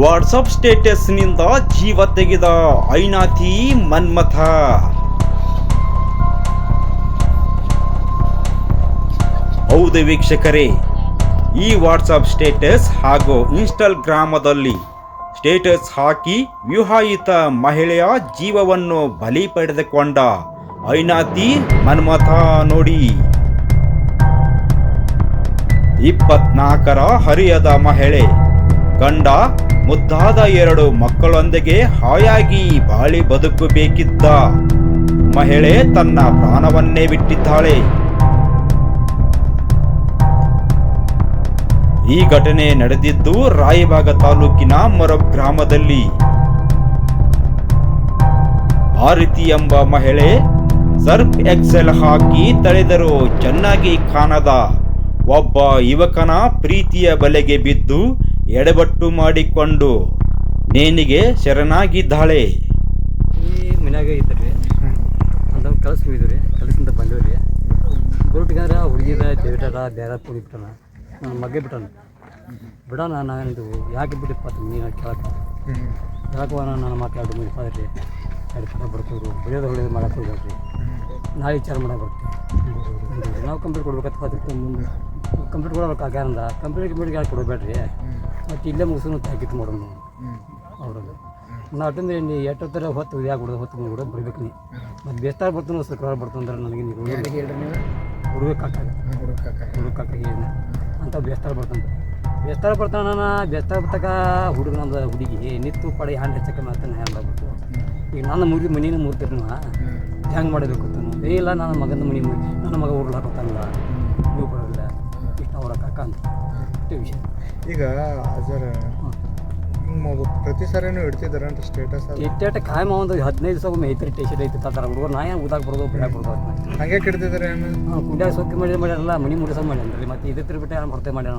WhatsApp ಸ್ಟೇಟಸ್ನಿಂದ ಜೀವ ತೆಗೆದ ಐನಾಥಿ ಮನ್ಮಥ. ಹೌದು ವೀಕ್ಷಕರೇ, ಈ ವಾಟ್ಸಪ್ ಸ್ಟೇಟಸ್ ಹಾಗೂ ಇನ್ಸ್ಟಾಗ್ರಾಮದಲ್ಲಿ ಸ್ಟೇಟಸ್ ಹಾಕಿ ವಿವಾಹಿತ ಮಹಿಳೆಯ ಜೀವವನ್ನು ಬಲಿ ಪಡೆದುಕೊಂಡ ಐನಾತಿ ಮನ್ಮಥ ನೋಡಿ. ಇಪ್ಪತ್ನಾಲ್ಕರ ಹರಿಯದ ಮಹಿಳೆ ಗಂಡ ಮುದ್ದಾದ ಎರಡು ಮಕ್ಕಳೊಂದಿಗೆ ಹಾಯಾಗಿ ಬಾಳಿ ಬದುಕಬೇಕಿದ್ದ ಮಹಿಳೆ ತನ್ನ ಪ್ರಾಣವನ್ನೇ ಬಿಟ್ಟಿದ್ದಾಳೆ. ಈ ಘಟನೆ ನಡೆದಿದ್ದು ರಾಯಬಾಗ ತಾಲೂಕಿನ ಮೊರಬ್ ಗ್ರಾಮದಲ್ಲಿ. ಆರತಿ ಎಂಬ ಮಹಿಳೆ ಸರ್ಫ್ ಎಕ್ಸೆಲ್ ಹಾಕಿ ತಳೆದರೂ ಚೆನ್ನಾಗಿ ಕಾಣದ ಒಬ್ಬ ಯುವಕನ ಪ್ರೀತಿಯ ಬಲೆಗೆ ಬಿದ್ದು ಎಡಬಟ್ಟು ಮಾಡಿಕೊಂಡು ನೇನಿಗೆ ಶರಣಾಗಿದ್ದಾಳೆ. ಈ ಮನ್ಯಾಗ ಇದ್ದರೆ ಅಂತ ಕಳ್ಸಿ ಹೋಗಿದ್ವಿ ರೀ ಕಲಸಿಂದ ಬಂದವ್ರಿ ರೀ ಬರೋಟಿಗಾರ ಹುಡುಗಿದ ದೇವಟಾರ ಬೇರೆ ಪುಡಿ ಬಿಟ್ಟಣ ನನ್ನ ಮಗ ಬಿಟ್ಟಣ ಬಿಡೋಣ ನಾವೇನಿದ್ದು ಯಾಕೆ ಬಿಟ್ಟಿಪ್ಪ ನೀನು ಕೇಳಕ್ಕೆ. ಕೇಳಕ್ಕೆ ನಾನು ಮಕ್ಳು ಎರಡು ಮೂರು ಇಪ್ಪತ್ತು ರೀ ಎರಡು ಪದ ಬರ್ತೀವಿ ಬೆಳೆಯೋದು ಹೊಳೆಯೋದು ಮಾಡಕ್ಕೆ ಹೋಗ್ಬೇಡ್ರಿ. ನಾಳೆ ವಿಚಾರ ಮಾಡಕ್ಕೆ ಬರ್ತೀವಿ ನಾವು ಕಂಪ್ಲೀಟ್ ಕೊಡ್ಬೇಕಂತ ಮುಂದೆ ಕಂಪ್ಲೀಟ್ ಕೊಡ್ಬೇಕು ಆಗ್ಯಾರಂದ ಕಂಪ್ಲೀಟ್ ಕಂಪ್ಲೀಟ್ ಯಾರು ಕೊಡಬೇಡ್ರಿ? ಮತ್ತು ಇಲ್ಲೇ ಮುಗಿಸ್ಕೊಂಡು ತಾಕಿತ್ತು ಮಾಡೋಣ ಅವ್ರಲ್ಲಿ ನಾ ನೀ ಎಷ್ಟೊತ್ತರ ಹೊತ್ತು ಯಾಕೆ ಬಿಡೋದು ಹೊತ್ತು ಕೂಡ ಬರ್ಬೇಕು ನೀ ಮತ್ತು ಬೇಸ್ತಾರ ಬರ್ತಾನೋ ಶುಕ್ರವಾರ ಬರ್ತಂದ್ರೆ ನನಗೆ ನೀವು ಹೇಳ್ರಿ. ನೀವು? ಹುಡುಗ ಕಾಕಾಗ ಹುಡುಗ ಕಾಕ ಅಂತ ಬೇಸ್ತಾರ ಬರ್ತಾನೆ ಬೇಸ್ತಾರ ಬರ್ತಾನ ಬೇಸ್ತಾರ ಬರ್ತಕ ಹುಡುಗ ನಮ್ದು ಹುಡುಗಿ ನಿತ್ತು ಪಡೆ ಹ್ಯಾಂಡ್ ಹೆಚ್ಚಕ್ಕೆ ಮಾಡ್ತಾನೆ ಹ್ಯಾಂಡ್ ಆಗ್ಬಿಟ್ಟು ಈಗ ನನ್ನ ಮುಗಿ ಮನಿನ ಮುರ್ತಿರ್ನು ಹೆಂಗೆ ಮಾಡಬೇಕು ಏ ಇಲ್ಲ ನನ್ನ ಮಗನ ಮನಿ ನನ್ನ ಮಗ ಊರ್ಲ ಹಾಕೋತಾನಲ್ಲ ನೀವು ಬರೋದಿಲ್ಲ. ಇಷ್ಟ ಅವ್ರ ಕಾಕ ಅಂತ ಇಷ್ಟೇ ವಿಷಯ. ಈಗ ಅದರ ಪ್ರತಿ ಸಾರಿನೂ ಅಂತ ಸ್ಟೇಟಸ್ ಇಟ್ಟೇಟ ಕಾಯಮ ಒಂದು ಹದಿನೈದು ಸಾವಿರ ಮೈತ್ರಿ ಐತ್ರಿ ಟೇಷನ್ ಐತಿ ತಾತಾರ ಹುಡುಗರು ನಾ ಏನು ಊದಾಗ ಬರೋದು ಬಿಡಾಕ್ ಬರೋದು ಅದನ್ನ ಹಂಗೆ ಕಿಡ್ತಿದ್ದಾರೆ ಕುಡ್ಯಾಗ ಸೊಕ್ಕಿ ಮಾಡಿ ಮಾಡ್ಯಾರಲ್ಲ ಮನಿ ಮುಡಿಸ ಮಾಡ್ಯಾನ್ರಿ ಮತ್ತೆ ಇದ್ರ ಬಿಟ್ಟು ಯಾರು ಮರ್ತೆ ಮಾಡ್ಯಾನ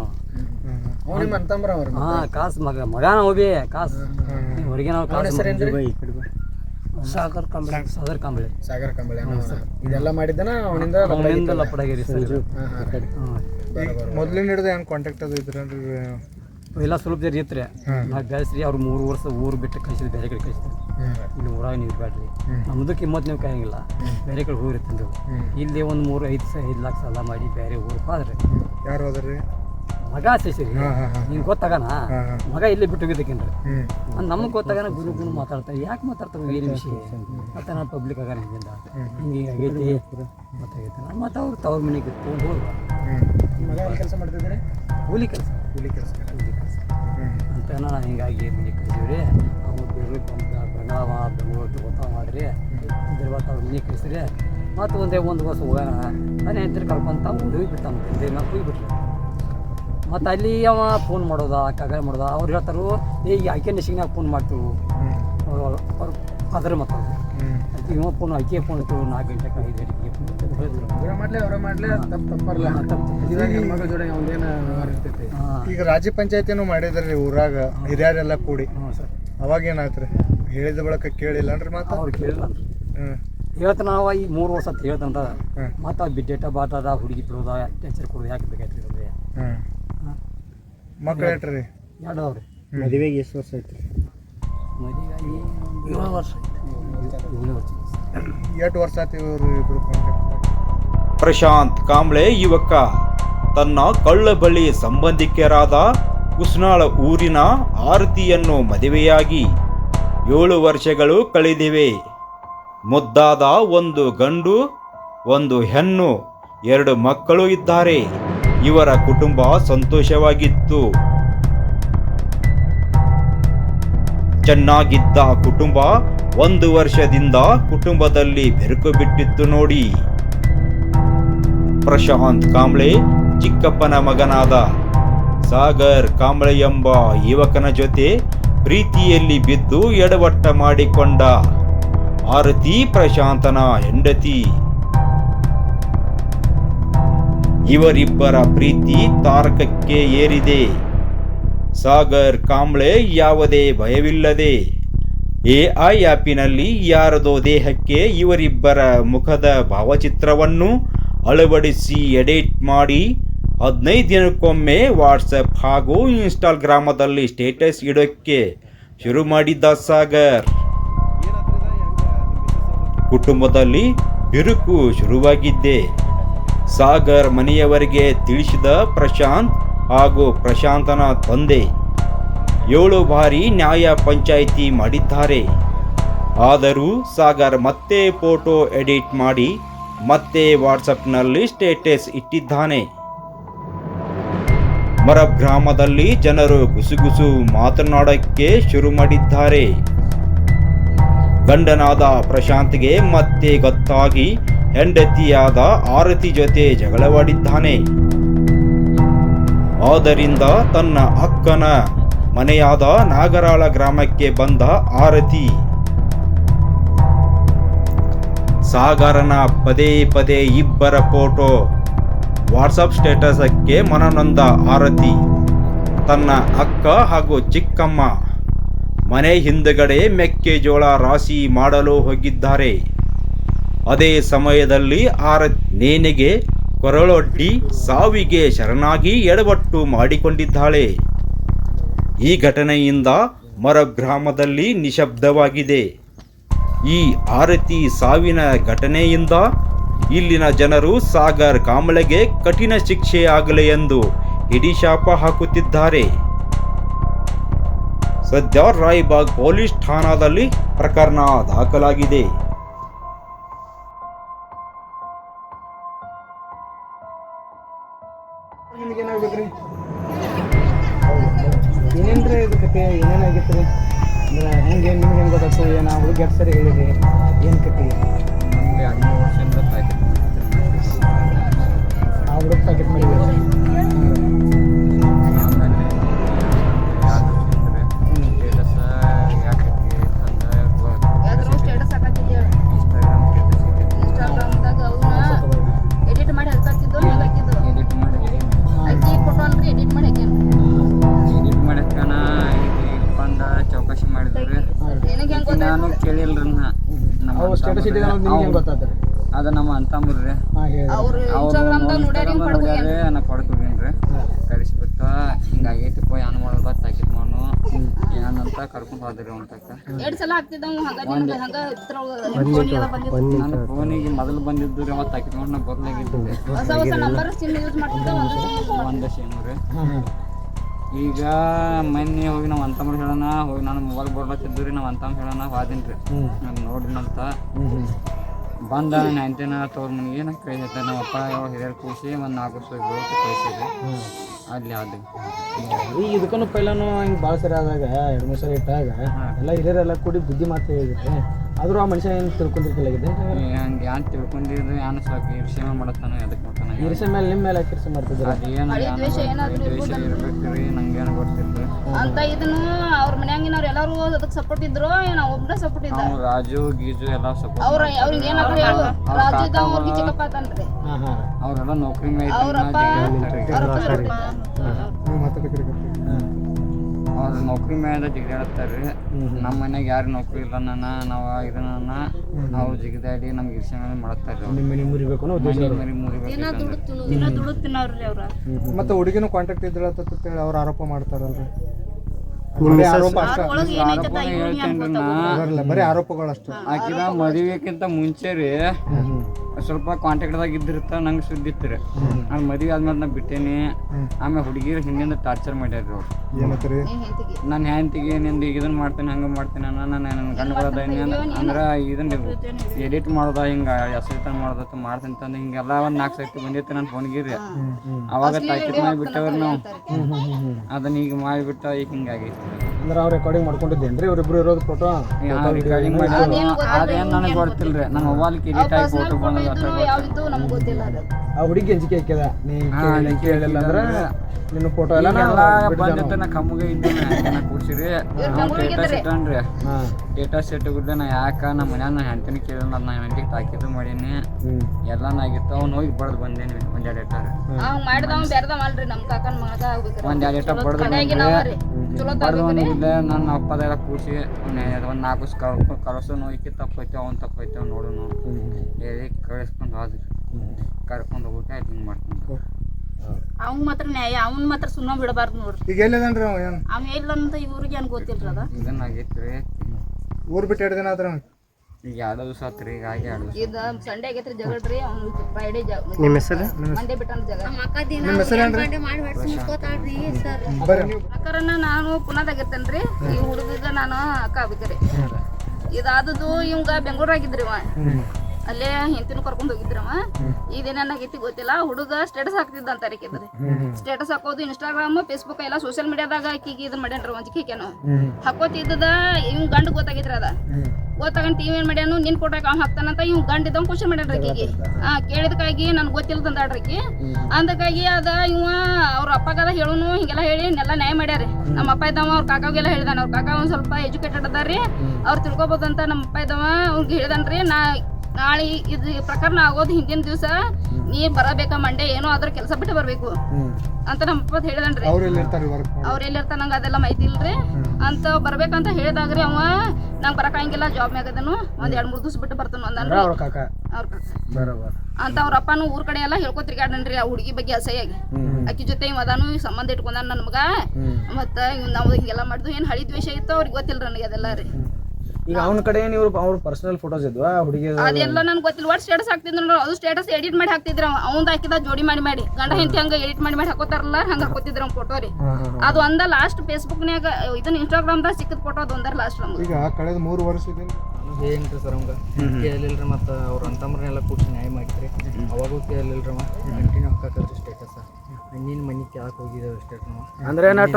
ನಿಮ್ಮ ಅಂತಂಬ್ರ ಅವ್ರು ಹಾಂ ಕಾಸು ಮಗ ಮಗ ಹೋಗಿ ಕಾಸು. ಹೊರಗೆ ನಾವು ಕಾಸು ಸಾಗರ್ ಕಂಬಳಿ. ಸಾಗರ್. ಕಂಬಳಿ. ಸಾಗರ್ ಕಂಬಳಿ ಇದೆಲ್ಲ ಮಾಡಿದ್ದನ ಅವನಿಂದ ಅವನಿಂದ ಲಪಡಾಗಿರಿ ಸರ್. ಹಾಂ ಮೊದ್ಲಿನ ಹಿಡಿದು ಏನು ಕಾಂಟ್ಯಾಕ್ಟ್ ಅದು ಇದ್ರಿ ಎಲ್ಲ ಸ್ವಲ್ಪ ಜರಿ ಇತ್ತು ನಾವು ಬೆಳೆಸ್ರಿ ಅವ್ರು ಮೂರು ವರ್ಷ ಊರು ಬಿಟ್ಟು ಕಳಿಸಿದ್ರು ಬೇರೆ ಕಡೆ ಕಳಿಸ್ತಾರೆ ಇಲ್ಲಿ ಊರಾಗ ನೀವು ಬೇಡ್ರಿ ನಮ್ದು ಕಿಮ್ಮತ್ ನೀವು ಕಾಯಂಗಿಲ್ಲ. ಬೇರೆ ಕಡೆ ಹೋಗಿರಿ ತಂದು ಇಲ್ಲಿ ಒಂದು ಮೂರು ಐದು ಸ ಐದು ಲಕ್ಷ ಸಾಲ ಮಾಡಿ ಬೇರೆ ಊರಿಗೆ ಆದ್ರೆ ಯಾರು ಹೋದ್ರಿ? ಮಗ ಸೇಸಿರಿ ನೀನು ಗೊತ್ತಾಗಣ ಹಾಂ ಮಗ ಇಲ್ಲಿ ಬಿಟ್ಟು ಹೋಗಿದ್ದಕ್ಕೇನ್ರಿ. ಹ್ಞೂ ನಮಗೆ ಗೊತ್ತಾಗಣ ಗುರು ಗುರು ಮಾತಾಡ್ತಾರೆ. ಯಾಕೆ ಮಾತಾಡ್ತಾರೆ ಏನು ವಿಷಯ ಮತ್ತೆ ನಾನು ಪಬ್ಲಿಕ್ ಆಗ ಹಿಂದಿಂದ ಹಿಂಗೆ ಆಗೈತಿ. ಗೊತ್ತಾಗೈತೆ ನಾನು ಮತ್ತೆ ಅವ್ರು ತವ್ರ ಮನೆಗೆ ತೊಗೊಂಡು ಹೋದ್ರು. ಹ್ಞೂ ಏನು ಕೆಲಸ ಮಾಡ್ತಿದ್ದಾರೆ ಕೂಲಿ ಕೆಲಸ ಕೂಲಿ ಕೆಲಸ ಕೂಲಿ ಕೆಲಸ. ಅಂತ ನಾನು ಹಿಂಗಾಗಿ ಮನೆ ಕಳಿಸಿವಿ ರೀ ಅವ್ರು ಬೇರೆ ಬೆಂಗಳವ ಬೆಂಗಳೂರು ತಗೋತಾವ ಮಾಡ್ರಿ. ಇದ್ರ ಅವ್ರು ಮನೆ ಕಳಿಸ್ರಿ ಮತ್ತು ಒಂದೇ ಒಂದು ವರ್ಷ ಹೋಗೋಣ. ನಾನು ಹೆಂಡ್ತಿರ್ ಕರ್ಕೊಂತ ಹೋಗಿ ಬಿಟ್ಟ ಮತ್ತೆ. ನಾವು ಹೋಗಿ ಬಿಟ್ರಿ ಮತ್ತು ಅಲ್ಲಿ ಅವ ಫೋನ್ ಮಾಡೋದ ಕಗ ಮಾಡೋದ. ಅವ್ರು ಹೇಳ್ತಾರು ಏ ಆಯ್ಕೆ ಆಕೆ ನೆಸಿಗ್ನಾಗ ಫೋನ್ ಮಾಡ್ತೀವಿ. ಅವರು ಅವ್ರು ಅದ್ರ ಅದಕ್ಕೆ ಇವ ಫೋನ್ ಆಕೆ ಫೋನ್ ಇತ್ತು ನಾಲ್ಕು ಗಂಟೆಗೆ ಐದು ಮಾಡ್ಲಿ ಅವ್ರ ಮಾಡ್ಲಿ ತಪ್ಪು ತಪ್ಪಲ್ಲ. ಹಾ, ತಪ್ಪು ತಪ್ಪು. ಇವಾಗ ಜೋಡಿ ವ್ಯವಹಾರ ಇರ್ತೈತಿ? ಈಗ ರಾಜ್ಯ ಪಂಚಾಯತಿನೂ ಮಾಡಿದ್ರಿ ಊರಾಗ ಹಿರಿಯರೆಲ್ಲ ಕೂಡಿ. ಹ್ಞೂ ಸರ್. ಅವಾಗ ಏನಾಯ್ತು ರೀ ಹೇಳಿದ ಬಳಕ ಕೇಳಿಲ್ಲ ಅನ್ರಿ ಮಾತು ಅವ್ರು ಕೇಳಿಲ್ಲ ಹ್ಞೂ ಹೇಳ್ತಾನ ನಾವ ಈ ಮೂರು ವರ್ಷ ಅಂತ. ಹೇಳ್ತಾನ ಹ್ಮ್. ಮತ್ತು ಬಾತ್ ಬಾಟದ ಹುಡುಗಿ ಬಿಡೋದ ಟೆನ್ಷನ್ ಕೊಡೋದು ಯಾಕೆ ಬೇಕಾಯ್ತು ಇರೋದು ಹ್ಞೂ ಮಕ್ಳು ಏಟ್ರಿ ಎರಡು ಅವ್ರಿ. ಮದುವೆಗೆ ಎಷ್ಟು ವರ್ಷ ಐತ್ರಿ ಮದುವೆಗೆ ಏಳು ವರ್ಷ ಏಳು ವರ್ಷ ಎಷ್ಟು ವರ್ಷ ಆಯ್ತು ಇವರು ಇಬ್ರು ಕಾಂಟ್ಯಾಕ್ಟ್ ಪ್ರಶಾಂತ್ ಕಾಂಬ್ಳೆ ಯುವಕ. ತನ್ನ ಕಳ್ಳ ಬಳಿ ಸಂಬಂಧಿಕರಾದ ಕುಸ್ನಾಳ ಊರಿನ ಆರತಿಯನ್ನು ಮದುವೆಯಾಗಿ ಏಳು ವರ್ಷಗಳು ಕಳೆದಿವೆ. ಮುದ್ದಾದ ಒಂದು ಗಂಡು, ಒಂದು ಹೆಣ್ಣು, ಎರಡು ಮಕ್ಕಳು ಇದ್ದಾರೆ. ಇವರ ಕುಟುಂಬ ಸಂತೋಷವಾಗಿತ್ತು. ಚೆನ್ನಾಗಿದ್ದ ಕುಟುಂಬ ಒಂದು ವರ್ಷದಿಂದ ಕುಟುಂಬದಲ್ಲಿ ಬೆರಕು ಬಿಟ್ಟಿತ್ತು ನೋಡಿ. ಪ್ರಶಾಂತ್ ಕಾಂಬ್ಳೆ, ಚಿಕ್ಕಪ್ಪನ ಮಗನಾದ ಸಾಗರ್ ಕಾಂಬ್ಳೆ ಎಂಬ ಯುವಕನ ಜೊತೆ ಪ್ರೀತಿಯಲ್ಲಿ ಬಿದ್ದು ಎಡವಟ್ಟ ಮಾಡಿಕೊಂಡ ಆರತಿ ಪ್ರಶಾಂತನ ಹೆಂಡತಿ. ಇವರಿಬ್ಬರ ಪ್ರೀತಿ ತಾರಕಕ್ಕೆ ಏರಿದೆ. ಸಾಗರ್ ಕಾಂಬ್ಳೆ ಯಾವುದೇ ಭಯವಿಲ್ಲದೆ ಎಐ ಆ್ಯಪಿನಲ್ಲಿ ಯಾರದೋ ದೇಹಕ್ಕೆ ಇವರಿಬ್ಬರ ಮುಖದ ಭಾವಚಿತ್ರವನ್ನು ಅಳವಡಿಸಿ ಎಡಿಟ್ ಮಾಡಿ ಹದಿನೈದು ದಿನಕ್ಕೊಮ್ಮೆ ವಾಟ್ಸಪ್ ಹಾಗೂ ಇನ್ಸ್ಟಾಗ್ರಾಮದಲ್ಲಿ ಸ್ಟೇಟಸ್ ಇಡೋಕ್ಕೆ ಶುರು ಮಾಡಿದ್ದ ಸಾಗರ್. ಕುಟುಂಬದಲ್ಲಿ ಬಿರುಕು ಶುರುವಾಗಿದ್ದೆ. ಸಾಗರ್ ಮನೆಯವರಿಗೆ ತಿಳಿಸಿದ ಪ್ರಶಾಂತ್ ಹಾಗೂ ಪ್ರಶಾಂತನ ತಂದೆ ಏಳು ಬಾರಿ ನ್ಯಾಯ ಪಂಚಾಯಿತಿ ಮಾಡಿದ್ದಾರೆ. ಆದರೂ ಸಾಗರ್ ಮತ್ತೆ ಫೋಟೋ ಎಡಿಟ್ ಮಾಡಿ ಮತ್ತೆ ವಾಟ್ಸಪ್ನಲ್ಲಿ ಸ್ಟೇಟಸ್ ಇಟ್ಟಿದ್ದಾನೆ. ಮರಬ್ ಗ್ರಾಮದಲ್ಲಿ ಜನರು ಗುಸುಗುಸು ಮಾತನಾಡಕ್ಕೆ ಶುರು ಮಾಡಿದ್ದಾರೆ. ಗಂಡನಾದ ಪ್ರಶಾಂತ್ಗೆ ಮತ್ತೆ ಗೊತ್ತಾಗಿ ಹೆಂಡತಿಯಾದ ಆರತಿ ಜೊತೆ ಜಗಳವಾಡಿದ್ದಾನೆ. ಆದ್ದರಿಂದ ತನ್ನ ಅಕ್ಕನ ಮನೆಯಾದ ನಾಗರಾಳ ಗ್ರಾಮಕ್ಕೆ ಬಂದ ಆರತಿ. ಸಾಗರನ ಪದೇ ಪದೇ ಇಬ್ಬರ ಫೋಟೋ. ವಾಟ್ಸಪ್ ಸ್ಟೇಟಸಕ್ಕೆ ಮನನೊಂದ ಆರತಿ. ತನ್ನ ಅಕ್ಕ ಹಾಗೂ ಚಿಕ್ಕಮ್ಮ. ಮನೆ ಹಿಂದಗಡೆ ಮೆಕ್ಕೆಜೋಳ ರಾಶಿ ಮಾಡಲು ಹೋಗಿದ್ದಾರೆ. ಅದೇ ಸಮಯದಲ್ಲಿ ಆರತಿ ನೇನೆಗೆ ಕೊರಳೊಡ್ಡಿ ಸಾವಿಗೆ ಶರಣಾಗಿ ಎಡವಟ್ಟು ಮಾಡಿಕೊಂಡಿದ್ದಾಳೆ. ಈ ಘಟನೆಯಿಂದ ಮರ ಗ್ರಾಮದಲ್ಲಿ ನಿಶಬ್ದವಾಗಿದೆ. ಈ ಆರತಿ ಸಾವಿನ ಘಟನೆಯಿಂದ ಇಲ್ಲಿನ ಜನರು ಸಾಗರ್ ಕಾಂಬಳೆಗೆ ಕಠಿಣ ಶಿಕ್ಷೆ ಆಗಲಿ ಎಂದು ಹಿಡಿಶಾಪ ಹಾಕುತ್ತಿದ್ದಾರೆ. ಸದ್ಯ ರಾಯ್ಬಾಗ್ ಪೊಲೀಸ್ ಠಾಣಾದಲ್ಲಿ ಪ್ರಕರಣ ದಾಖಲಾಗಿದೆ. ನಿಮ್ಗೆ ಹೆಂಗೆ ಅದ ನಮ್ಮ ಅಂತಂಬ್ರಿ ಹಾಂ ಹೇಳಿ. ಅವ್ರು ಅವ್ರು ಇನ್ಸ್ಟಾಗ್ರಾಮ್ದಾಗ ನೋಡ್ಯಾರಿ ಹಿಂಗ್ ನೋಡ್ಯಾರ ಮಾಡ್ಬೇಕು ನಾ ಕರೆಸ್ಬಿಟ್ಟು ಹಿಂಗಾಗೈತಿಪ್ಪ ಏನು ಮಾಡೋದು ತಾಕಿತ್ ಮಾಡು. ಏನಂತ ಕರ್ಕೊಂಡು ಹೋದ್ರಿ ತಕ್ಕ. ಎರಡ್ ಸಲ ಹಾಕ್ತಿದ್ದವ ಹಂಗ ನಿಮ್ಗೆ ಹಂಗ ಫೋನಿಗೆಲ್ಲ ಬಂದಿತ್ತು. ನನ್ನ ಫೋನಿಗೆ ಮೊದಲು ಬಂದಿದ್ದು ರೀ ಅವತ್ತು ಹಾಕಿದ್ಕೊಂಡು ನಾ ಬರ್ಲಾಗಿದ್ದು ಹೊಸ ಹೊಸ ನಂಬರ್ ಸಿಮ್ ಯೂಸ್ ಮಾಡ್ತಿದ್ದ ಒಂದು ಒಂದ ಸೇಮ್ ರೀ ಈಗ ಮೊನ್ನೆ ಹೋಗಿ ನಾವು ಅಂತಮ್ರ ಹೇಳೋಣ ಹೋಗಿ ನಾನು ಮೊಬೈಲ್ ಬರ್ಲತ್ತಿದ್ದು ರೀ ನಾವು ಅಂತಮ್ ಹೇಳೋಣ ಹೋದಿನಿ ರೀ. ನಾನು ಅಂತ. ಹ್ಞೂ ಬಂದ ನೈನ್ಟೀನ್ ತೋರ್ ಮನೆಗೆ ನಾ ಕಳಿಸಿದ್ದೆ ನಮ್ಮ ಅಪ್ಪ ಹಿರಿಯರು ಕೂಸಿ ಒಂದು ನಾಲ್ಕು ವರ್ಷ ಕಳಿಸಿದ್ರಿ ಅಲ್ಲಿ ಅದು ಈಗ ಇದಕ್ಕೂ ಪೈಲಾನು ಹಿಂಗೆ ಭಾಳ ಸರಿ ಆದಾಗ ಎರಡು ಮೂರು ಸರಿ ಇಟ್ಟಾಗ ಎಲ್ಲ ಹಿರಿಯರೆಲ್ಲ ಕೂಡಿ ಬುದ್ಧಿ ಮಾತು ಹೇಳಿದ್ರೆ. ಆದರೂ ಆ ಮನುಷ್ಯ ಏನು ತಿಳ್ಕೊಂಡಿರ್ಕಿಲ್ಲಾಗಿದೆ ಹಂಗೆ ಏನು ತಿಳ್ಕೊಂಡಿದ್ರು ಏನು ಸಾಕು ವಿಷಯ ಮಾಡತ್ತಾನ ಅದಕ್ಕೆ ಮಾಡ್ತಾನೆ ಈರ್ಷೆ ಮೇಲೆ ನಿಮ್ಮ ಮೇಲೆ ಯಾಕೆ ಮಾಡ್ತಿದ್ರು ಅದೇನು ದ್ವೇಷ ಏನಾದ್ರು ದ್ವೇಷ ಇರ್ಬೇಕು ರೀ ನಂಗೇನು ಗೊತ್ತಿಲ್ಲ. ಅಂತ ಇದನ್ನು ಅವ್ರ ಮನ್ಯಾಗಿನವ್ರು ಎಲ್ಲಾರು ಅದಕ್ಕೆ ಸಪೋರ್ಟ್ ಇದ್ರು ನಾವು ಒಬ್ಬನೇ ಸಪೋರ್ಟ್ ಇದ್ದ? ರಾಜು ಗೀಜು ಎಲ್ಲ ಸಪೋರ್ಟ್ ಅವ್ರ ಅವ್ರಿಗೆ ಏನಾದ್ರು ಹೇಳು. ರಾಜು ಇದ್ದ ಅವ್ರಿಗೆ ಚಿಕ್ಕಪ್ಪ ತಾನ್ರಿ ಹಾಂ ಹಾಂ. ಅವರೆಲ್ಲ ನೌಕರಿ ಮೇಲೆ ಅವ್ರಪ್ಪ ಅವ್ರಪ್ಪ ಸಪೋರ್ಟ್ ಹಾಂ ಅವ್ರ ನೌಕರಿ ಮೇಲೆ ಜಿಗಿದಾಡ್ತಾರ್ರಿ ನಮ್ಮ ಮನ್ಯಾಗ ಯಾರು ನೌಕರಿ ಇಲ್ಲ ನನ್ನ ನಾವು ಇದನ್ನ ನಾವು ಜಿಗಿದಾಡಿ ನಮ್ಗೆ ಇರ್ಸೆ ಮೇಲೆ ಮಾಡ್ತಾರೆ. ಮನೆ ಮುರಿಬೇಕು ಅನ್ನೋ ಉದ್ದೇಶ ಮನೆ ಮರಿ ಮುರಿಬೇಕಂದ್ರೆ ದಿನ ದುಡ್ಡು ತಿನ್ನವ್ರಿ ಅವ್ರ. ಮತ್ತೆ ಹುಡುಗಿನೂ ಕಾಂಟ್ಯಾಕ್ಟ್ ಇದ್ರತ್ತಂತೇಳಿ ಅವ್ರು ಆರೋಪ ಮಾಡ್ತಾರಲ್ರಿ. ಬರೀ ಆರೋಪ ಅಷ್ಟ. ಒಳಗೆ ಬರಲ್ಲ ಬರೀ ಆಕಿನ ಮದುವೆಕ್ಕಿಂತ ಮುಂಚೆ ರೀ ಸ್ವಲ್ಪ ಕಾಂಟ್ಯಾಕ್ಟ್ದಾಗ ಇದ್ದಿರ್ತ ನಂಗೆ ಸುದ್ದಿ ಇತ್ತು ರೀ ನಾನು ಮದುವೆ ಆದ್ಮೇಲೆ ನಾ ಬಿಟ್ಟೇನಿ. ಆಮೇಲೆ ಹುಡುಗಿರು ಹಿಂದಿಂದ ಟಾರ್ಚರ್ ಮಾಡ್ಯಾರ ಅವ್ರು. ಏನತ್ರಿ ಹೆಂಡತಿಗೆ? ನನ್ನ ಈಗ ನಿಂದು ಇದನ್ನ ಮಾಡ್ತೇನೆ ಹಂಗೆ ಮಾಡ್ತೇನೆ ನಾನು ನನ್ನ ಗಂಡ ಬರೋದ ಅಂದ್ರೆ ಇದನ್ನ ಎಡಿಟ್ ಮಾಡೋದ ಹಿಂಗೆ ಎಸೈತನ ಮಾಡೋದ ಮಾಡ್ತೇನೆ ಅಂತಂದು ಹಿಂಗೆಲ್ಲ ಒಂದು ನಾಲ್ಕು ಸೈಟ್ ಬಂದಿತ್ತು ನನ್ನ ಫೋನ್ ರೀ ಅವಾಗ ತಾಕಿತ್ ಮಾಡಿ ಬಿಟ್ಟವ್ರಿ ನಾವು. ಅದನ್ನ ಈಗ ಮಾಡಿಬಿಟ್ಟ ಈಗ ಹಿಂಗಾಗೈತಿ ಅಂದ್ರೆ ಅವ್ರು ರೆಕಾರ್ಡಿಂಗ್ ಮಾಡ್ಕೊಂಡಿದ್ದೇನ್ರಿ? ಇವ್ರಿಬ್ರು ಇರೋದು ಫೋಟೋ ಅದೇನು ನನಗೆ ಗೊತ್ತಿಲ್ಲ. ರೀ ನಮ್ಮ ಮೊಬೈಲ್ಗೆ ಎಡಿಟ್ ಆಗಿ ಫೋಟೋ ಬಂದದ ಅಷ್ಟ ಯಾವ್ದಿತ್ತು ನಮ್ಗೆ ಗೊತ್ತಿಲ್ಲ ಅದು. ಆ ಹುಡುಗಿ ಅಂಜಿಕೆ ಹಾಕ್ಯದ ನೀ ಕೇಳಿ ಕೇಳಿಲ್ಲ ಅಂದ್ರೆ ನಿನ್ನ ಫೋಟೋ ಎಲ್ಲ ಎಲ್ಲ ಬಂದಿತ್ತು ನಾ ಕಮ್ಮಗೆ ಇದ್ದೀನಿ ನಾ ಡೇಟಾ ಸೆಟ್ ಅನ್ರಿ ಡೇಟಾ ಸೆಟ್ ಗುಡ್ಡೆ ನಾ ಯಾಕ ನಮ್ಮ ಮನ್ಯಾಗ ನಾ ಹೆಂಡ್ತಿನ ಕೇಳಿಲ್ಲ ನಾ ಹೆಂಡತಿಗೆ ತಾಕಿದ್ದು ಮಾಡೀನಿ. ಎಲ್ಲ ಎಲ್ಲನಾಗಿತ್ತು ಅವ್ನು ಹೋಗಿ ಬಡ್ದು ಬಂದೇನಿ ಒಂದೆರಡು ಎರಡು ಒಂದೆರಡು ಎಟ್ಟ ಬಡ್ದು ಕಡೆಯಾಗಿನವ ಬಂದಿದ್ದೆ ನನ್ನ ಅಪ್ಪದೆಲ್ಲ ಕೂಸಿ ಒಂದು ನಾಲ್ಕು ಕಳ್ಸೋ ನೋಯ್ಕೆ ತಪ್ಪೈತೆ ಅವ್ನು ತಪ್ಪೈತೆ ಅವ್ನು ನೋಡೋನು ಹೇಳಿ ಕಳಿಸ್ಕೊಂಡು ಹೋದ್ರಿ ಕರ್ಕೊಂಡು ಹೋಗ್ಬಿಟ್ಟೆ ಆಯ್ತು ಹಿಂಗೆ ಮಾಡ್ಕೊಂಡು ಅವ್ನ್ ಮಾತ್ರ ನ್ಯಾಯ ಅವ್ನ್ ಮಾತ್ರ ಸುಮ್ಮನೆ ಬಿಡಬಾರ್ದು ನೋಡ್ರಿ ಈಗ ಎಲ್ಲಿದನ್ರಿ ಅವ ಏನು? ಅವ್ ಇಲ್ಲ ಅಂತ ಇವ್ರಿಗೆ ಏನು ಗೊತ್ತಿಲ್ರಿ ಅದ? ಇದನ್ನ ಆಗೈತೆ ರೀ ಊರ್ ಬಿಟ್ಟು ಎರಡು ದಿನ ಆದ್ರ ಈಗ ಎರಡು ದಿವಸ ಆತ್ರಿ ಈಗ ಆಗಿ ಎರಡು ದಿವಸ ಇದ ಸಂಡೆ ಆಗೈತ್ರಿ ಜಗಳ್ರಿ ಅವ್ನು ಫ್ರೈಡೆ ನಿಮ್ಮ ಹೆಸರು? ಮಂಡೇ ಬಿಟ್ಟನ ಜಗ ನಿಮ್ಮ ಹೆಸರು ಏನ್ರಿ? ಬರ್ರಿ ಸರ್. ಅಕ್ಕರನ್ನ ನಾನು ಪುನಾದಾಗಿರ್ತೇನ್ರಿ ಈ ಹುಡುಗಿಗ ನಾನು ಅಕ್ಕ ಆಗ್ಬೇಕ್ರಿ ಇದಾದದು ಇವಂಗ ಬೆಂಗಳೂರಾಗಿದ್ರಿ ಅವ ಅಲ್ಲೇ ಹೆಂಡತಿನ ಕರ್ಕೊಂಡು ಹೋಗಿದ್ರವ ಇದೇನಾಗೈತಿ ಗೊತ್ತಿಲ್ಲ ಹುಡುಗ ಸ್ಟೇಟಸ್ ಹಾಕ್ತಿದ್ದ ಅಂತ ಅರಿಕಿದ್ರಿ ಸ್ಟೇಟಸ್ ಹಾಕೋದು ಇನ್ಸ್ಟಾಗ್ರಾಮ್ ಫೇಸ್ಬುಕ್ ಎಲ್ಲ ಸೋಷಿಯಲ್ ಮೀಡಿಯಾದಾಗ ಆಕಿಗೆ ಇದನ್ನ ಮಾಡ್ಯಾನ್ರಿ ಒಂಜಿಕೆನು ಹಾಕೋತಿದ್ದದ ಇವ್ ಗಂಡ ಗೊತ್ತಾಗಿದ್ರಿ ಅದ. ಗೊತ್ತಾಗಂಡ್ ಟಿವಿ ಏನ್ ಮಾಡ್ಯಾನು? ನಿನ್ ಕೊಟ್ಟಾಗ ಅವ್ನು ಹಾಕ್ತಾನಂತ ಇವ್ ಗಂಡ ಇದ್ದವ್ ಕ್ವಶನ್ ಮಾಡ್ಯಾನ್ರಿ ಆಕಿಗೆ. ಆ ಕೇಳಿದಕ್ಕಾಗಿ ನನ್ಗೆ ಗೊತ್ತಿಲ್ಲ ತಂದಾಡ್ರಿ ಅಂದಕ್ಕಾಗಿ ಅದ ಇವ ಅವ್ರ ಅಪ್ಪಗದ ಹೇಳುನು ಹಿಂಗೆಲ್ಲ ಹೇಳಿ ನೆಲ್ಲ ನ್ಯಾಯ ಮಾಡ್ಯಾರಿ. ನಮ್ಮ ಅಪ್ಪ ಇದ್ದವ ಅವ್ರ ಕಾಕಾಗೆಲ್ಲ ಹೇಳಿದಾನ. ಅವ್ರ ಕಾಕ ಒಂದ್ ಸ್ವಲ್ಪ ಎಜುಕೇಟೆಡ್ ಅದಾರಿ. ಅವ್ರು ತಿಳ್ಕೊಬೋದಂತ ನಮ್ಮ ಅಪ್ಪ ಇದ್ದವ ಅವ್ರಿಗೆ ಹೇಳಿದಾನ್ರಿ ನಾ ನಾಳೆ ಇದು ಪ್ರಕರಣ ಆಗೋದು ಹಿಂದಿನ ದಿವಸ ನೀ ಬರಬೇಕ ಮಂಡೆ ಏನೋ ಅದ್ರ ಕೆಲಸ ಬಿಟ್ಟು ಬರ್ಬೇಕು. ಅಂತ ನಮ್ಮ ಅಪ್ಪ ಹೇಳ್ದನ್ರಿ. ಅವ್ರ ಎಲ್ಲಿ ಇರ್ತಾರೆ ವರ್ಕ್ ಅವ್ರ ಎಲ್ಲಿರ್ತಾನ ನಂಗೆ ಅದೆಲ್ಲ ಮಾಹಿತಿ ಇಲ್ರಿ ಅಂತ ಬರ್ಬೇಕಂತ ಹೇಳಿದಾಗ್ರಿ ಅವ. ನಂಗೆ ಬರಕಾಗಿಲ್ಲ ಜಾಬ್ ಮ್ಯಾಗದನು ಒಂದ್ ಎರಡ್ ಮೂರ್ ದಿವಸ ಬಿಟ್ಟು ಬರ್ತಾನ ಅಂದನ್ರಿ ಅವ್ರ ಕಾಕ. ಅವ್ರ ಕಾಕ. ಬರೋಬರ್. ಅಂತ ಅವ್ರ ಅಪ್ಪನು ಊರ್ ಕಡೆ ಎಲ್ಲ ಹೇಳ್ಕೊ ತಿರ್ಗಾಡನ್ರಿ ಆ ಹುಡುಗಿ ಬಗ್ಗೆ ಅಸಹ್ಯಾಗಿ. ಆಕಿ ಜೊತೆ ಅದಾನು ಸಂಬಂಧ ಇಟ್ಕೊಂಡಾನ ನನ್ ಮಗ ಮತ್ತ ನಾವ್ ಹಿಂಗೆಲ್ಲ ಮಾಡಿದ್ವು ಏನ್ ಹಳಿ ದ್ವೇಷ ಇತ್ತು ಅವ್ರಿಗೆ ಗೊತ್ತಿಲ್ರಿ ನನಗೆ ಅದೆಲ್ಲ ರೀ. ಈಗ ಅವನ ಕಡೆ ಏನು ಇವ್ರು ಅವ್ರ ಪರ್ಸನಲ್ ಫೋಟೋಸ್ ಇದ್ವಾ? ಹುಡುಗಿ ಅದೆಲ್ಲ ನನ್ಗೆ ಗೊತ್ತಿಲ್ಲ. ಒಟ್ಟು ಸ್ಟೇಟಸ್ ಹಾಕ್ತಿದ್ರು ನೋಡು. ಅದು ಸ್ಟೇಟಸ್ ಎಡಿಟ್ ಮಾಡಿ ಹಾಕ್ತಿದ್ರು ಅವ್ನ್ ಹಾಕಿದ ಜೋಡಿ ಮಾಡಿ ಮಾಡಿ. ಗಂಡ ಹೆಂಡತಿ ಹಂಗ ಎಡಿಟ್ ಮಾಡಿ ಮಾಡಿ ಹಾಕೋತಾರಲ್ಲ ಹಂಗ ಹಾಕೋತಿದ್ರು ಅವ್ನ ಫೋಟೋ ರೀ. ಅದು ಒಂದ ಲಾಸ್ಟ್ ಫೇಸ್ಬುಕ್ನ್ಯಾಗ ಇದನ್ನ ಇನ್ಸ್ಟಾಗ್ರಾಮ್ದಾಗ ಸಿಕ್ಕದ ಫೋಟೋ ಅದು ಒಂದರ ಲಾಸ್ಟ್ ನಮ್ಗೆ ಈಗ ಕಳೆದ ಮೂರು ವರ್ಷದಿಂದ ಏನ್ರಿ ಸರ್ ಅವಂಗ ಕೇಳಿಲ್ರಿ ಮತ್ತೆ ಅವ್ರ ಅಂತಮ್ರನ್ನೆಲ್ಲ ಕೂಡಿಸಿ ನ್ಯಾಯ ಮಾಡಿದ್ರಿ ಅವಾಗೂ ಕೇಳಿಲ್ರಿ ಮತ್ತೆ ಕಂಟಿನ್ಯೂ ಹಾಕಲ್ರಿ ಸ್ಟೇಟಸ್ ನೀನು ಮನೆ ಕೆಳಕ್ಕೆ ಹೋಗಿದ್ದೇವೆ ಅಷ್ಟೇ ನಾವು ಅಂದ್ರೆ ಏನಾಟ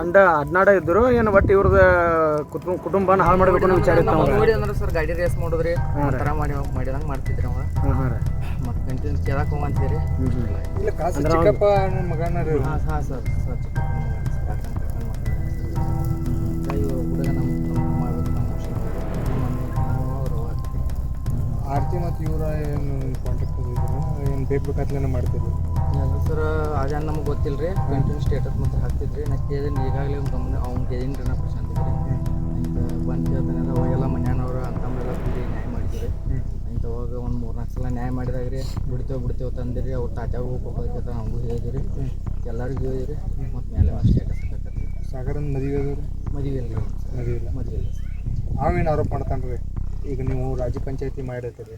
ಅಂಡ ಅಡ್ನಾಡ ಇದ್ರು ಏನು ಒಟ್ಟು ಇವ್ರದ ಕುಟುಂಬ ಕುಟುಂಬನ ಹಾಳು ಮಾಡ್ಬೇಕು ಅನ್ನೋ ವಿಚಾರ ಇತ್ತು ನೋಡಿ ಅಂದ್ರೆ ಸರ್ ಗಾಡಿ ರೇಸ್ ಮಾಡಿದ್ರಿ ಥರ ಮಾಡಿ ಮಾಡಿದಂಗೆ ಮಾಡ್ತಿದ್ರಿ ಅವ. ಮತ್ತು ಕಂಟಿನ್ಯೂ ಕೇಳಕ್ಕೆ ಹೋಗಂತೀರಿ ಇಲ್ಲ ಕಾಸು ಚಿಕ್ಕಪ್ಪ ಮಗನ ಹಾಂ ಹಾಂ ಸರ್ ಸರ್ ಹುಡುಗ ನಮ್ಮ ಮಾಡ್ಬೇಕು ನಮ್ಮ ಆರ್ತಿ ಮತ್ತು ಇವರ ಏನು ಕಾಂಟ್ಯಾಕ್ಟ್ ಇದ್ರು ಏನು ಬೇಕು ಬೇಕಾದ್ಲೇನೆ ಮಾಡ್ತಿದ್ರು. ಸರ್ ಅದೇ ನಮಗೆ ಗೊತ್ತಿಲ್ಲ ರೀ ಕಂಟಿನ್ಯೂ ಸ್ಟೇಟಸ್ ಮಾತ್ರ ಹಾಕ್ತಿದ್ರಿ ನಾ ಕೇಳಿದ್ರೆ ಈಗಾಗಲೇ ಒಂದು ಗಮನ ಅವ್ನು ರೀ ನಾ ಪ್ರಶಾಂತ್ ರೀ ಅಂತ ಬಂದು ಕೇಳ್ತಾನೆ ಅವಾಗೆಲ್ಲ ಮನ್ಯಾನವ್ರು ಅಂತಮ್ಮೆಲ್ಲ ಕೂಡಿ ನ್ಯಾಯ ಮಾಡಿದ್ರಿ. ಅಂತ ಅವಾಗ ಒಂದು ಮೂರು ನಾಲ್ಕು ಸಲ ನ್ಯಾಯ ಮಾಡಿದಾಗ ರೀ ಬಿಡ್ತೇವೆ ಬಿಡ್ತೇವೆ ತಂದಿರಿ ಅವ್ರು ತಾತ್ಯಾಗೂ ಹೋಗ್ಬೇಕಂತ ನಮಗೂ ಹೇಳಿದ್ರಿ ಎಲ್ಲರಿಗೂ ಹೇಳಿದ್ರಿ ಮತ್ತು ಮೇಲೆ ಸ್ಟೇಟಸ್ ಹಾಕತ್ರಿ. ಸಾಗರನ ಮದುವೆ ಅದು ಮದುವೆ ಇಲ್ಲ ರೀ. ಮದುವೆ ಇಲ್ಲ. ಮದುವೆ ಇಲ್ಲ ಅವೇನು ಆರೋಪ ಮಾಡ್ತಾನೆ ರೀ ಈಗ ನೀವು ರಾಜ್ಯ ಪಂಚಾಯತಿ ಮಾಡಿರ್ತೀರಿ.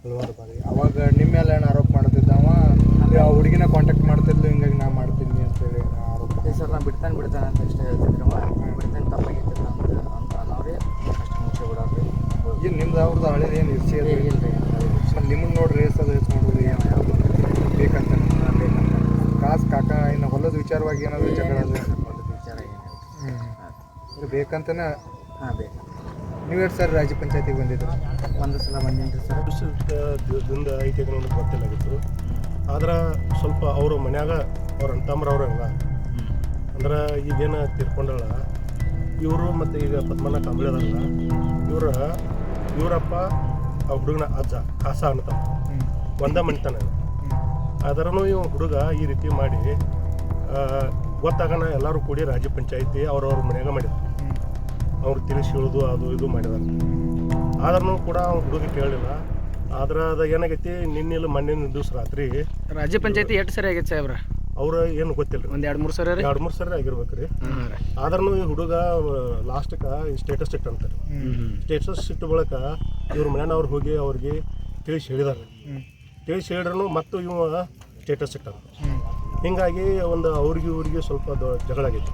ಹಲವಾರು ಬಾರಿ. ಅವಾಗ ನಿಮ್ಮ ಮೇಲೆ ಏನು ಆರೋಪ ಆ ಹುಡುಗಿನ ಕಾಂಟ್ಯಾಕ್ಟ್ ಮಾಡ್ತಿದ್ಲು ಹಿಂಗಾಗಿ ನಾ ಮಾಡ್ತೀನಿ ಅಂತೇಳಿ ಆರೋಪ ಅದೇ ಸರ್ ನಾ ಬಿಡ್ತಾನೆ ಬಿಡ್ತಾನೆ ಅಂತ ಇಷ್ಟ ಹೇಳ್ತಿದ್ರು ಬಿಡ್ತಾನೆ ತಪ್ಪಾಗಿತ್ತು ಅಂತ ಅಂತ ಅನ್ನೋರಿ ಅಷ್ಟು ಮುಂಚೆ ಬಿಡೋರಿ ಏನು ನಿಮ್ದು ಅವ್ರದ್ದು ಹಳೇದು ಏನು ಇರ್ಸಿ ಅದು ಇಲ್ಲ ರೀ ಮತ್ತು ನಿಮ್ಮನ್ನ ನೋಡಿ ರೇಸ್ ಅದು ಹೆಚ್ಚು ಮಾಡೋದು ಏನು ಬೇಕಂತ. ಕಾಸು ಕಾಕ ಇನ್ನು ಹೊಲದ ವಿಚಾರವಾಗಿ ಏನಾದರೂ ಜಗಳ ಹೊಲದ ವಿಚಾರ ಏನಿಲ್ಲ. ಬೇಕಂತಾನೆ? ಹಾಂ ಬೇಕು. ನೀವು ಹೇಳಿ ಸರ್ ರಾಜ್ಯ ಪಂಚಾಯತಿಗೆ ಬಂದಿದ್ರು? ಒಂದು ಸಲ ಬಂದಿನಿ ಸರ್. ಐತಿ ಗೊತ್ತಿಲ್ಲಾಗಿತ್ತು ಆದ್ರೆ ಸ್ವಲ್ಪ ಅವರು ಮನ್ಯಾಗ ಅವ್ರ ಅಂತಮ್ರ ಅವ್ರ ಹಂಗ. ಅಂದ್ರೆ ಈಗೇನು ತೀರ್ಕೊಂಡಳ. ಇವರು ಮತ್ತು ಈಗ ಪದ್ಮನ ಕಂಬಳಿದಾರಲ್ಲ ಇವರು ಇವ್ರ, ಇವರಪ್ಪ ಆ ಹುಡುಗನ ಅಜ್ಜ ಕಾಸ ಅಂತ ಒಂದ ಮಣಿತಾನ ಆದ್ರೂ ಇವ ಹುಡುಗ ಈ ರೀತಿ ಮಾಡಿ ಗೊತ್ತಾಗಣ ಎಲ್ಲರೂ ಕೂಡಿ ರಾಜ್ಯ ಪಂಚಾಯಿತಿ ಅವ್ರವ್ರ ಮನ್ಯಾಗ ಮಾಡಿದ್ರು ಅವ್ರು ತಿಳಿಸಿ ಹೇಳೋದು, ಅದು ಇದು ಮಾಡಿದಾರೆ ಆದ್ರೂ ಕೂಡ ಅವ್ನ ಹುಡುಗ ಕೇಳಲಿಲ್ಲ ಆದ್ರೆ ಅದು ಏನಾಗೈತಿ ನಿನ್ನೆಲ್ಲ ಮಣ್ಣಿನ ದಿವಸ ರಾತ್ರಿ ರಾಜ್ಯ ಪಂಚಾಯತಿ ಎಷ್ಟು ಸರಿ ಆಗೈತೆ ಸಾಹೇಬ್ರ? ಅವ್ರ ಏನು ಗೊತ್ತಿಲ್ಲ ಒಂದು ಎರಡು ಮೂರು ಸರಿ ಎರಡು ಮೂರು ಸರಿ ಆಗಿರ್ಬೇಕು ರೀ. ಆದ್ರೂ ಈ ಹುಡುಗ ಲಾಸ್ಟ್ಗೆ ಸ್ಟೇಟಸ್ ಇಟ್ಟಂತಾರೆ ಸ್ಟೇಟಸ್ ಇಟ್ಟು ಬಳಿಕ ಇವ್ರ ಮನೆಯವ್ರು ಹೋಗಿ ಅವ್ರಿಗೆ ತಿಳಿಸಿ ಹೇಳಿದಾರೆ ತಿಳಿಸಿ ಹೇಳಿದ್ರು ಮತ್ತು ಇವ ಸ್ಟೇಟಸ್ ಇಟ್ಟ ಹಿಂಗಾಗಿ ಒಂದು ಅವ್ರಿಗೆ ಇವ್ರಿಗೆ ಸ್ವಲ್ಪ ಜಗಳ ಆಗೈತಿ.